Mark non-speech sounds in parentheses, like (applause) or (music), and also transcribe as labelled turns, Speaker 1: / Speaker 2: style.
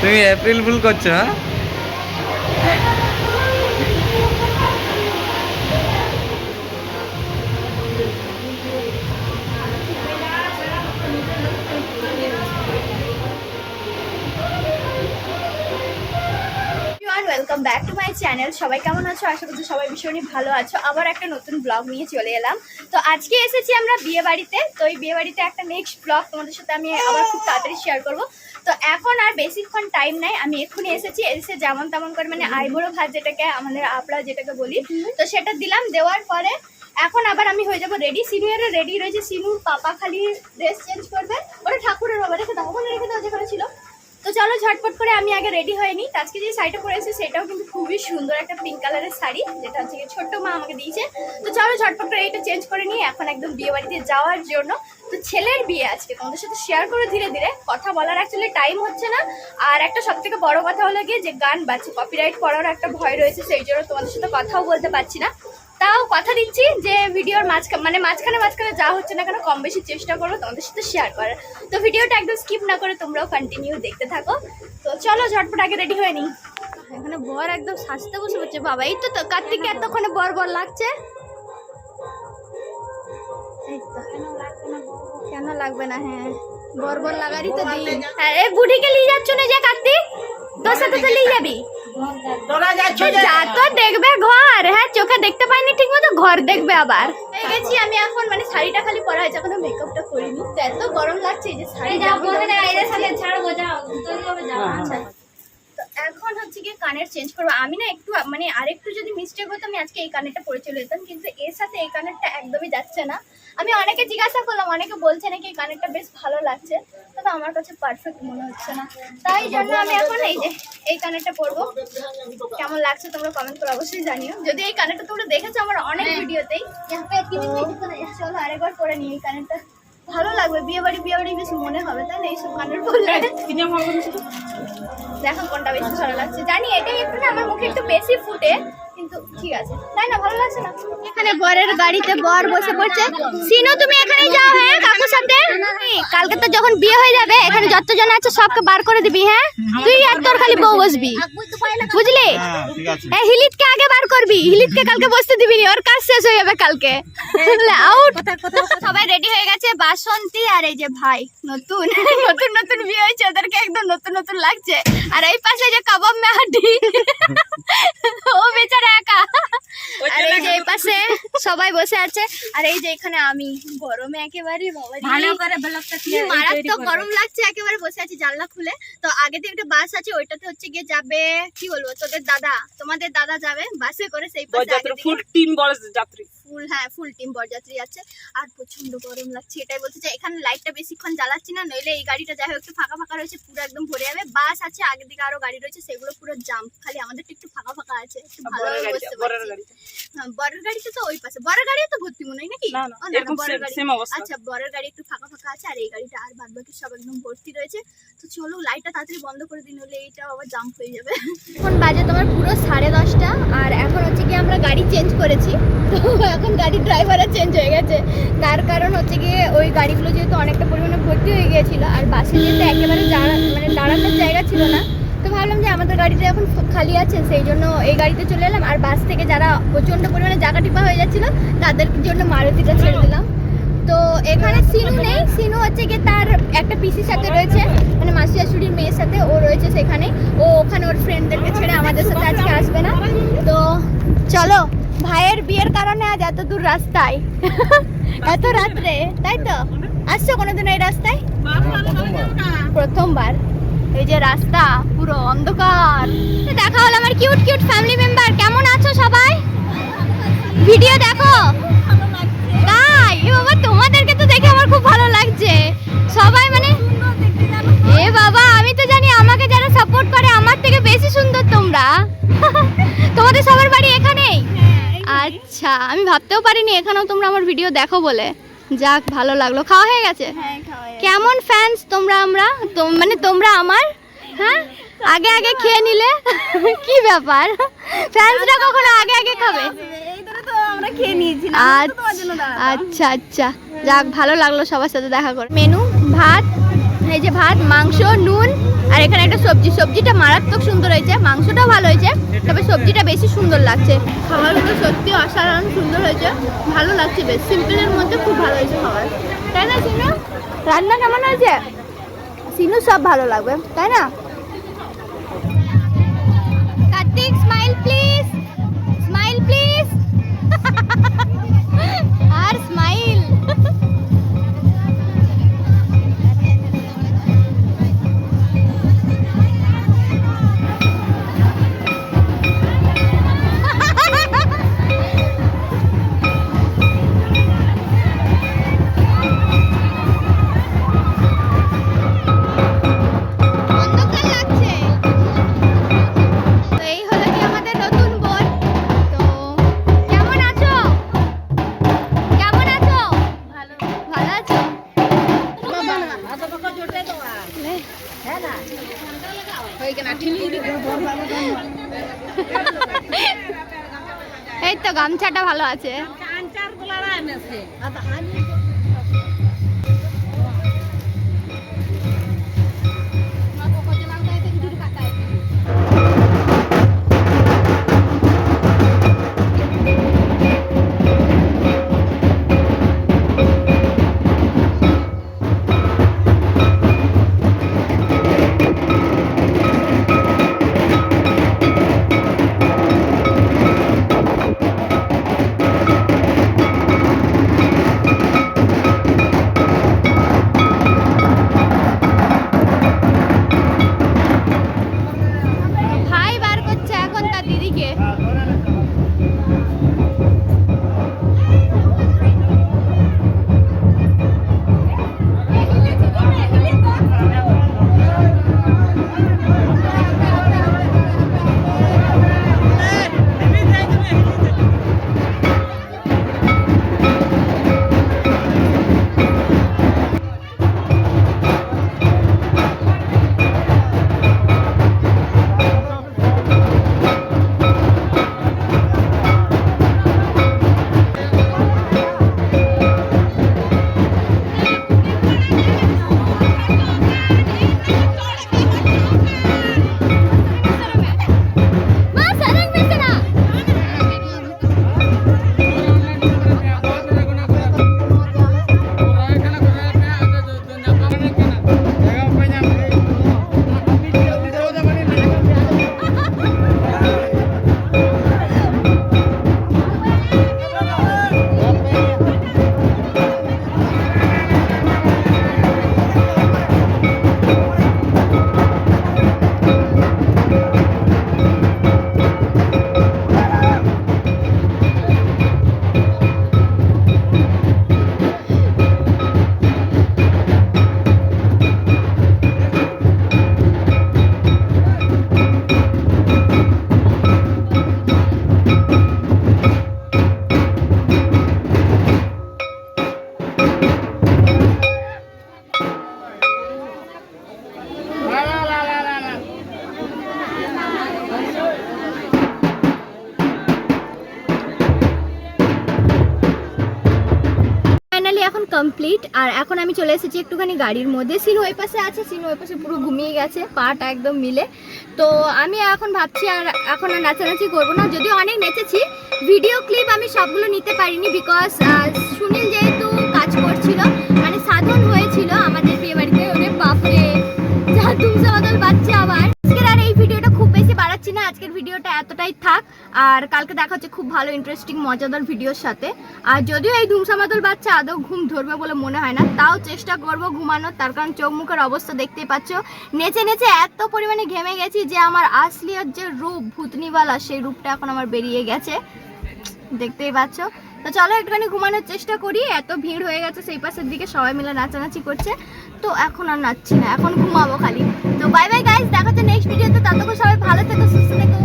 Speaker 1: তুমি April fool করছ হ্যাঁ?
Speaker 2: ব্যাক টু মাই চ্যানেল সবাই কেমন আছো? আশা করছি সবাই ভীষণই ভালো আছো। আবার একটা নতুন ব্লগ নিয়ে চলে এলাম। তো আজকে এসেছি আমরা বিয়ে বাড়িতে তো এই বিয়ে বাড়িতে একটা নেক্সট ব্লগ তোমাদের সাথে আমি আবার খুব তাড়াতাড়ি শেয়ার করব। তো এখন আর বেশিক্ষণ টাইম নাই, আমি এক্ষুনি এসেছি, এসে যেমন তেমন করে মানে আইবুড়ো ভাত যেটাকে, আমাদের আপড়া যেটাকে বলি, তো সেটা দিলাম, দেওয়ার পরে এখন আবার আমি হয়ে যাব রেডি সিনিয়রে রেডি রয়েছে সিনুর পাপা খালি ড্রেস চেঞ্জ করবে, ওটা ঠাকুরের বাবা রেখে দাও রেখে দাও, যেখানে ছিল। তো চলো ঝটপট করে আমি আগে রেডি হয়ে নিই। আজকে যে শাড়িটা পরেছি সেটাও কিন্তু খুবই সুন্দর একটা পিঙ্ক কালারের শাড়ি, যেটা হচ্ছে ছোট্ট মা আমাকে দিয়েছে। তো চলো ঝটপট করে এটা চেঞ্জ করে নিই এখন একদম বিয়ে বাড়িতে যাওয়ার জন্য। তো ছেলের বিয়ে আজকে, তোমাদের সাথে শেয়ার করে ধীরে ধীরে। কথা বলার অ্যাকচুয়ালি টাইম হচ্ছে না। আর একটা সব থেকে বড় কথা হলো গিয়ে যে গান বাজছে কপিরাইট পড়ার একটা ভয় রয়েছে, সেই জন্য তোমাদের সাথে কথাও বলতে পারছি না। তাও কথা দিচ্ছি যে ভিডিওর মাঝখানে মানে মাঝখানে মাঝখানে যা হচ্ছে না কেন কম বেশি চেষ্টা করো তোমাদের সাথে শেয়ার করার তো ভিডিওটা একদম স্কিপ না করে তোমরাও কন্টিনিউ দেখতে থাকো। তো চলো ঝটপট আগে রেডি হয়ে নিই। এখানে বর একদম সাজতে বসে পড়ছে বাবা। এই তো তো কার্তিক এতক্ষণে বর বর লাগছে। কেন লাগবে না হ্যাঁ। বর বর লাগারই তো দিই হ্যাঁ এই বুড়িকে নিয়ে যাচ্ছ না যে কার্তিক? তোর সাথে তো নিয়ে যাবি? তো যা। তো দেখবে ঘর। হ্যাঁ চোখে দেখতে পাইনি ঘর দেখবে আবার। গেছি আমি এখন মানে শাড়িটা খালি পরা হয়েছে এখনও মেকআপটা করিনি। এত গরম লাগছে এই যে শাড়ি যাব আচ্ছা। তো এখন হচ্ছে গিয়ে কানের চেঞ্জ করব আমি না একটু মানে আরেকটু যদি মিস্টেক হতো আমি আজকে এই কানেরটা পরে চলে যেতাম কিন্তু এর সাথে এই কানেরটা একদমই যাচ্ছে না আমি অনেকে জিজ্ঞাসা করলাম অনেকে বলছে নাকি এই কানেরটা বেশ ভালো লাগছে তবে আমার কাছে পারফেক্ট মনে হচ্ছে না তাই জন্য আমি এখন এই যে এই কানেরটা পরবো কেমন লাগছে তোমরা কমেন্ট করে অবশ্যই জানিও যদি এই কানেরটা তোমরা দেখেছ আমার অনেক ভিডিওতেই চলো আরেকবার পরে নিই এই কানেরটা ভালো লাগবে বিয়ে বাড়ি বিয়ে বাড়ি বেশি মনে হবে তাই না? এইসব গানের বললে দেখো কোনটা বেশি ভালো লাগছে। জানি এটাই একটু না আমার মুখে একটু বেশি ফুটে। কিন্তু ঠিক আছে। তাই না? ভালো লাগছে না? এখানে বরের গাড়িতে বর বসে পড়ছে। সিনো তুমি এখানে যাও হ্যাঁ কাকুর সাথে? কালকে তো যখন বিয়ে হয়ে যাবে এখানে যতজন আছে সবকে বার করে দিবি হ্যাঁ? তুই আর তোর খালি বউ বসবি। বুঝলি?
Speaker 1: ঠিক
Speaker 2: এই হিলিতকে আগে বার করবি। হিলিতকে কালকে বসতে দিবি নি ওর কাজ শেষ হয়ে যাবে কালকে। (laughs) আউট সবাই রেডি হয়ে গেছে বাসন্তী আর এই যে ভাই নতুন। (laughs) নতুন নতুন বিয়ে হয়েছে ওদেরকে একদম নতুন নতুন লাগছে। আর এই পাশে যে কাবাব মেহাডি ও বেচারা একা আর এই যে এই পাশে সবাই বসে আছে। আর এই যে এখানে আমি গরমে একেবারে ভালো কি মারাত্মক গরম লাগছে একেবারে বসে আছি জানলা খুলে। তো আগে থেকে একটা বাস আছে ওইটাতে হচ্ছে গিয়ে যাবে কি বলব তোদের দাদা তোমাদের দাদা যাবে বাসে করে সেই পাশে
Speaker 3: ফুল টিম বড় যাত্রী।
Speaker 2: ফুল হ্যাঁ ফুল টিম বরযাত্রী আছে। আর প্রচণ্ড গরম লাগছে এটাই বলতে চাই। এখানে লাইটটা বেশিক্ষণ জ্বালাচ্ছি না নইলে এই গাড়িটা যাই হোক একটু ফাঁকা ফাঁকা রয়েছে পুরো একদম ভরে যাবে। বাস আছে আগের দিকে আরও গাড়ি রয়েছে সেগুলো পুরো জাম খালি আমাদের একটু ফাঁকা ফাঁকা আছে একটু ভালোভাবে বসতে পারছি। হ্যাঁ, বরের গাড়িতে তো ওই পাশে বরের গাড়ি তো ভর্তি মনে হয় নাকি? বরের গাড়ি। আচ্ছা বরের গাড়ি একটু ফাঁকা ফাঁকা আছে আর এই গাড়িটা আর বাদ বাকি সব একদম ভর্তি রয়েছে। তো চলো লাইটটা তাড়াতাড়ি বন্ধ করে দিন হলে এইটা আবার জাম্প হয়ে যাবে। এখন বাজে তোমার পুরো সাড়ে দশটা আর এখন হচ্ছে কি আমরা গাড়ি চেঞ্জ করেছি। তো এখন গাড়ির ড্রাইভারও চেঞ্জ হয়ে গেছে। তার কারণ হচ্ছে গিয়ে ওই গাড়িগুলো যেহেতু অনেকটা পরিমাণে ভর্তি হয়ে গিয়েছিল আর বাসে যেতে একেবারে মানে দাঁড়ানোর জায়গা ছিল না তো ভাবলাম যে আমাদের গাড়িটা এখন খালি আছে সেই জন্য এই গাড়িতে চলে এলাম। আর বাস থেকে যারা প্রচণ্ড পরিমাণে জায়গা টিপা হয়ে যাচ্ছিল তাদের জন্য মারুতিটা ছেড়ে দিলাম। তো এখানে সিনু নেই। সিনু হচ্ছে গিয়ে তার একটা পিসির সাথে রয়েছে মানে মাসি শাশুড়ির মেয়ের সাথে ও রয়েছে সেখানে। ও ওখানে ওর ফ্রেন্ডদেরকে ছেড়ে আমাদের সাথে আজকে আসবে না। তো চলো ভাইয়ের বিয়ের কারণে আজ এত দূর রাস্তায়। এত রাত্রে তাই তো? আসছো কোনোদিন এই রাস্তায়? প্রথমবার। এই যে রাস্তা পুরো অন্ধকার। দেখা হলো আমার কিউট কিউট ফ্যামিলি মেম্বার কেমন আছো সবাই? ভিডিও দেখো। তাই বাবা তোমাদেরকে তো দেখে আমার খুব ভালো লাগছে। সবাই মানে এ বাবা আমি তো জানি আমাকে যারা সাপোর্ট করে আমার থেকে বেশি সুন্দর তোমরা। (laughs) তোমাদের সবার বাড়ি এখানেই? আচ্ছা আমি ভাবতেও পারিনি এখানেও তোমরা আমার ভিডিও দেখো বলে। যাক ভালো লাগল। খাওয়া হয়ে গেছে? কেমন ফ্যান্স তোমরা আমরা? মানে তোমরা আমার? হ্যাঁ? আগে আগে খেয়ে নিলে? (laughs) কি ব্যাপার? ফ্যান্সরা কখনো আগে আগে খাবে? আচ্ছা আচ্ছা। যাক ভালো লাগল সবার সাথে দেখা করে মেনু ভাত এই যে ভাত মাংস নুন আর এখানে একটা সবজি। সবজিটা মারাত্মক সুন্দর হয়েছে মাংসটাও ভালো হয়েছে তবে সবজিটা বেশি সুন্দর লাগছে। খাবারগুলো সত্যি অসাধারণ সুন্দর হয়েছে ভালো লাগছে বেশ। সিম্পলের মধ্যে খুব ভালো হয়েছে খাবার। তাই না সিনু? রান্না কেমন হয়েছে? সিনু সব ভালো লাগবে তাই না? গামছাটা ভালো আছে। এখন কমপ্লিট আর এখন আমি চলে এসেছি একটুখানি গাড়ির মধ্যে। সিনু ওই পাশে আছে, সিনু ওই পাশে পুরো ঘুমিয়ে গেছে, পাটা একদম মিলে। তো আমি এখন ভাবছি আর এখন আর নাচানাচি করব না, যদিও অনেক নেচেছি। ভিডিও ক্লিপ আমি সবগুলো নিতে পারিনি বিকজ সুনীল যেহেতু কাজ করছিল মানে সাধন হয়েছিল আমাদের বিয়ে বাড়িতে, ওরে বাপরে। যা বদল বাচ্চা আবার। আজকের আর এই ভিডিওটা খুব বেশি বাড়াচ্ছি না, আজকের ভিডিওটা এতটাই থাক। আর কালকে দেখা হচ্ছে খুব ভালো ইন্টারেস্টিং মজাদার ভিডিওর সাথে। আর যদিও এই ধুমসামাদল বাচ্চা আদৌ ঘুম ধরবে বলে মনে হয় না, তাও চেষ্টা করব ঘুমানোর, তার কারণ চোখ মুখের অবস্থা দেখতেই পাচ্ছ। নেচে নেচে এত পরিমাণে ঘেমে গেছি যে আমার আসলিয়ার যে রূপ ভূতনিওয়ালা সেই রূপটা এখন আমার বেরিয়ে গেছে। দেখতেই পাচ্ছ। তো চলো একটুখানি ঘুমানোর চেষ্টা করি, এত ভিড় হয়ে গেছে সেই পাশের দিকে সবাই মিলে নাচানাচি করছে। তো এখন আর নাচছি না, এখন ঘুমাবো খালি। তো বাই বাই গাইস দেখা হচ্ছে নেক্সট ভিডিওতে ততক্ষণ সবাই ভালো থেকো, সুস্থ থেকো।